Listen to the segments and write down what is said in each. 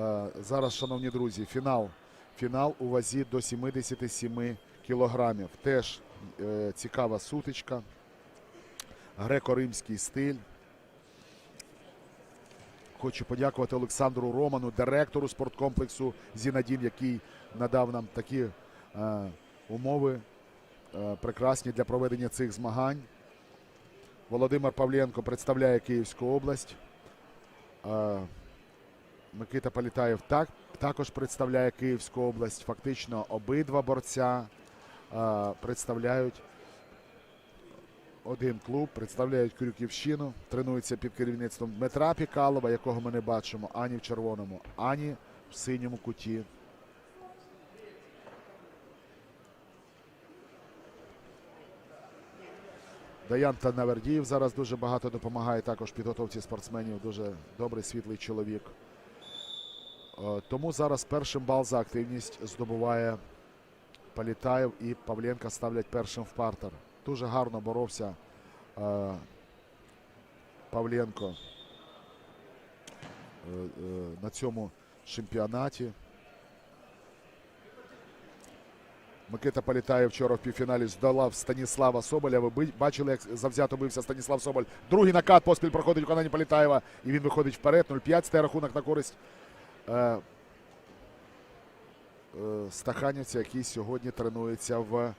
Е, Зараз, шановні друзі, фінал. Фінал у вазі до 77 кілограмів. Теж е, цікава сутичка. Греко-римський стиль. Хочу подякувати Олександру Роману, директору спорткомплексу Зінадін, який надав нам такі е, умови е, прекрасні для проведення цих змагань. Володимир Павленко представляє Київську область. Е, Микита Політаєв так, також представляє Київську область. Фактично обидва борця е, представляють один клуб, представляють Крюківщину, тренуються під керівництвом Дмитра Пікалова, якого ми не бачимо ані в червоному, ані в синьому куті. Даян Танавердіїв зараз дуже багато допомагає також підготовці спортсменів. Дуже добрий світлий чоловік. Е, Тому зараз першим бал за активність здобуває Політаєв і Павленка ставлять першим в партер. Дуже гарно боровся е, Павленко е, на цьому чемпіонаті. Микита Політаєв вчора в півфіналі здолав Станіслава Соболя. Ви бачили, як завзято бився Станіслав Соболь. Другий накат поспіль проходить виконання Політаєва. І він виходить вперед. 0-5 стає рахунок на користь стаханівця, який сьогодні тренується в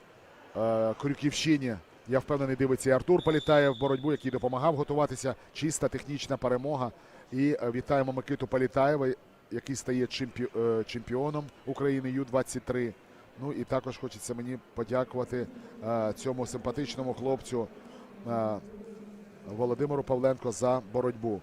е, Крюківщині. Я впевнений, дивиться і Артур Політаєв боротьбу, який допомагав готуватися. Чиста технічна перемога. І е, вітаємо Микиту Політаєва, який стає чемпі... е, чемпіоном України Ю-23. Ну і також хочеться мені подякувати е, цьому симпатичному хлопцю е, Володимиру Павленко за боротьбу.